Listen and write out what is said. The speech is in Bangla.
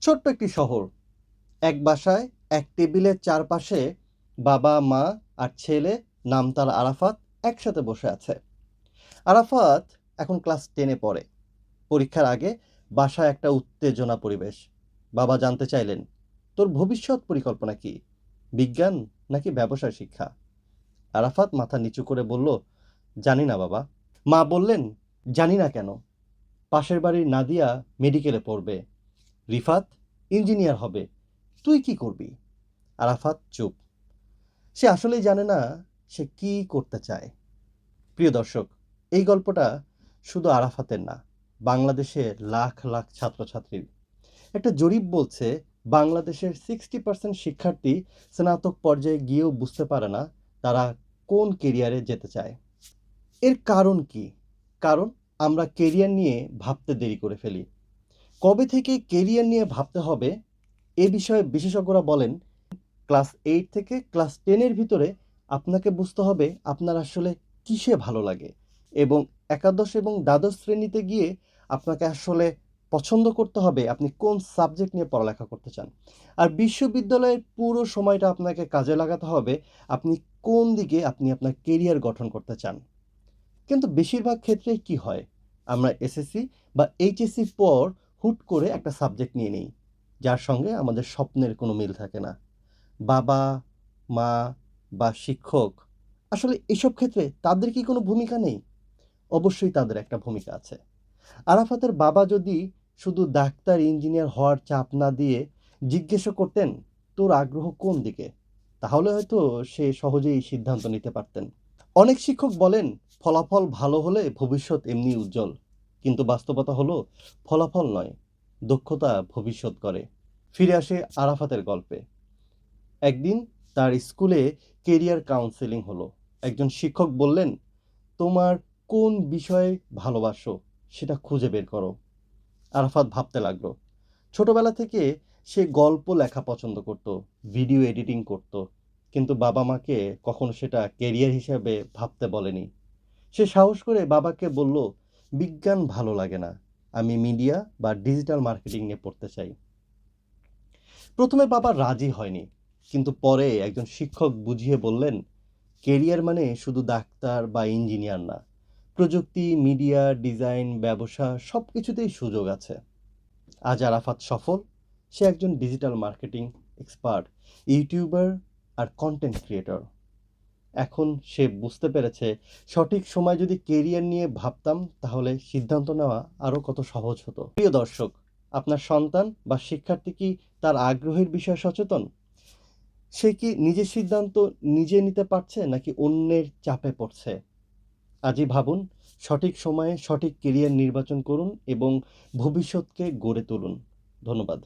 ছোট্ট একটি শহর। এক বাসায়, এক টেবিলের চারপাশে বাবা, মা আর ছেলে নাম তার আরাফাত একসাথে বসে আছে। আরাফাত এখন ক্লাস টেনে পড়ে। পরীক্ষার আগে বাসায় একটা উত্তেজনা পরিবেশ। বাবা জানতে চাইলেন, তোর ভবিষ্যৎ পরিকল্পনা কি? বিজ্ঞান নাকি ব্যবসায় শিক্ষা? আরাফাত মাথা নিচু করে বলল, জানি না বাবা। মা বললেন, জানি না কেন। পাশের বাড়ির নাদিয়া মেডিকেলে পড়বে। রিফাত ইঞ্জিনিয়ার হবে। তুই কি করবি? আরাফাত চুপ। সে আসলেই জানে না সে কি করতে চায়। প্রিয় দর্শক, এই গল্পটা শুধু আরাফাতের না, বাংলাদেশে লাখ লাখ ছাত্রছাত্রীর। একটা জরিপ বলছে, বাংলাদেশের সিক্সটি পার্সেন্ট শিক্ষার্থী স্নাতক পর্যায়ে গিয়েও বুঝতে পারে না তারা কোন কেরিয়ারে যেতে চায়। এর কারণ কি? কারণ আমরা কেরিয়ার নিয়ে ভাবতে দেরি করে ফেলি। কবে থেকে কেরিয়ার নিয়ে ভাবতে হবে এ বিষয়ে বিশেষজ্ঞরা বলেন ক্লাস এইট থেকে ক্লাস টেনের ভিতরে আপনাকে বুঝতে হবে আপনার আসলে কিসে ভালো লাগে এবং একাদশ এবং দ্বাদশ শ্রেণীতে গিয়ে আপনাকে আসলে পছন্দ করতে হবে আপনি কোন সাবজেক্ট নিয়ে পড়ালেখা করতে চান। আর বিশ্ববিদ্যালয়ের পুরো সময়টা আপনাকে কাজে লাগাতে হবে আপনি কোন দিকে আপনি আপনার কেরিয়ার গঠন করতে চান। কিন্তু বেশিরভাগ ক্ষেত্রে কি হয়? আমরা এসএসসি বা এইচএসসি পর হুট করে একটা সাবজেক্ট নিয়ে নেই, যার সঙ্গে আমাদের স্বপ্নের কোনো মিল থাকে না। বাবা, মা বা শিক্ষক, আসলে এসব ক্ষেত্রে তাদের কি কোনো ভূমিকা নেই? অবশ্যই তাদের একটা ভূমিকা আছে। আরাফাতের বাবা যদি শুধু ডাক্তার, ইঞ্জিনিয়ার হওয়ার চাপ না দিয়ে জিজ্ঞেস করতেন, তোর আগ্রহ কোন দিকে? তাহলে হয়তো সে সহজেই সিদ্ধান্ত নিতে পারতেন। অনেক শিক্ষক বলেন, ফলাফল ভালো হলে ভবিষ্যৎ এমনি উজ্জ্বল। কিন্তু বাস্তবতা হলো ফলাফল নয়, দক্ষতা ভবিষ্যৎ করে। ফিরে আসে আরাফাতের গল্পে। একদিন তার স্কুলে কেরিয়ার কাউন্সেলিং হলো। একজন শিক্ষক বললেন, তোমার কোন বিষয়ে ভালোবাসো সেটা খুঁজে বের করো। আরাফাত ভাবতে লাগল। ছোটবেলা থেকে সে গল্প লেখা পছন্দ করত, ভিডিও এডিটিং করত, কিন্তু বাবা মাকে কখনো সেটা কেরিয়ার হিসাবে ভাবতে বলেনি। সে সাহস করে বাবাকে বলল বিজ্ঞান ভালো লাগে না। আমি মিডিয়া বা ডিজিটাল মার্কেটিং নিয়ে পড়তে চাই। প্রথমে বাবা রাজি হয়নি, কিন্তু পরে একজন শিক্ষক বুঝিয়ে বললেন কেরিয়ার মানে শুধু ডাক্তার বা ইঞ্জিনিয়ার না, প্রযুক্তি, মিডিয়া, ডিজাইন, ব্যবসা সব কিছুতেই সুযোগ আছে। আজ আরাফাত সফল, সে একজন ডিজিটাল মার্কেটিং এক্সপার্ট, ইউটিউবার আর কন্টেন্ট ক্রিয়েটর। এখন সে বুঝতে পেরেছে। সঠিক সময় যদি কেরিয়ার নিয়ে ভাবতাম, তাহলে সিদ্ধান্ত নেওয়া আরও কত সহজ হতো। প্রিয় দর্শক, আপনার সন্তান বা শিক্ষার্থী কি তার আগ্রহের বিষয়ে সচেতন? সে কি নিজের সিদ্ধান্ত নিজে নিতে পারছে, নাকি অন্যের চাপে পড়ছে? আজই ভাবুন, সঠিক সময়ে সঠিক কেরিয়ার নির্বাচন করুন এবং ভবিষ্যৎকে গড়ে তুলুন। ধন্যবাদ।